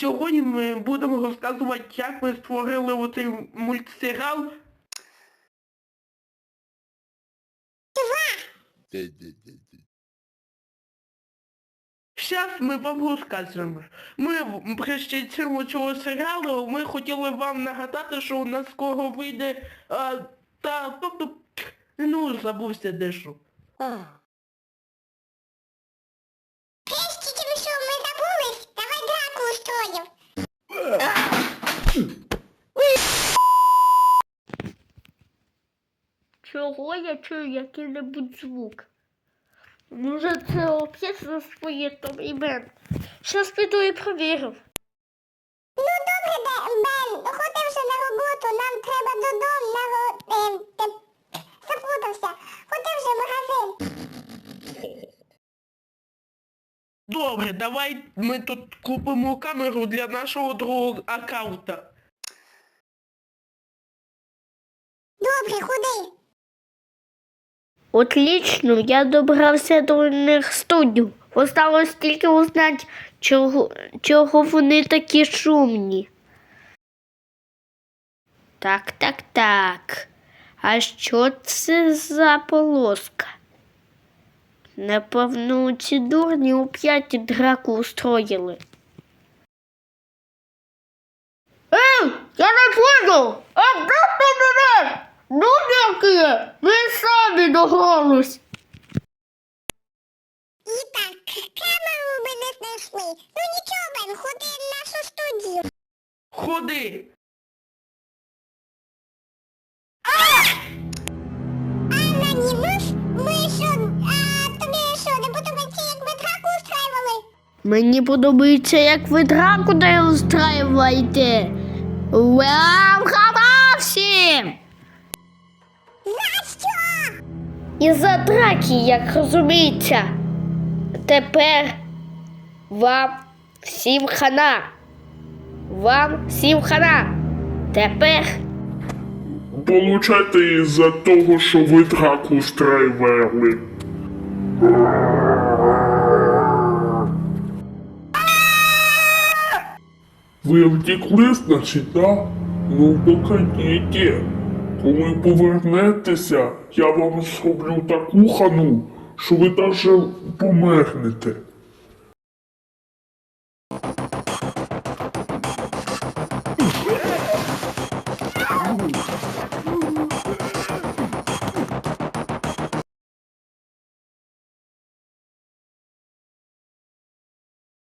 Сьогодні ми будемо розказувати, як ми створили оцей мультсеріал. Зараз ми вам розкажемо. Ми прежде цього цього серіалу ми хотіли вам нагадати, що у нас скоро вийде а, та тобто ну забувся дещо. Чого я чую який-небудь звук? Може це оп'ять на своє Том і Бен. Щас піду і провірю. Ну добре, Бен, Бен, ходи вже на роботу, нам треба додому на ро... Ем, те... Заплутався. Ходи вже в магазин. Добре, давай ми тут купимо камеру для нашого другого аккаунта. Добре, ходи. Отлично, я добрався до них студію. Осталось тільки узнати, чого, чого вони такі шумні. Так, так, так. А що це за полоска? Напевно, ці дурні оп'ять драку устроїли. Ей, я не понял! А Ну, які? Ми самі догрались. І так, камеру ми не знайшли. Ну нічого, Бен, ходи в нашу студію. Ходи! Анна, ні, ми що, а тобі що, не подобається, як ми драку устроювали? Мені подобається, як ви драку не устраюєте. Вау, Із-за драки, як розуміється. Тепер вам всім хана. Вам всім хана. Тепер Получайте із-за того, що ви драку устраивали. Ви втекли, значить, так? Ну, докатіть. Коли повернетеся, я вам зроблю таку хану, що ви даже помернете.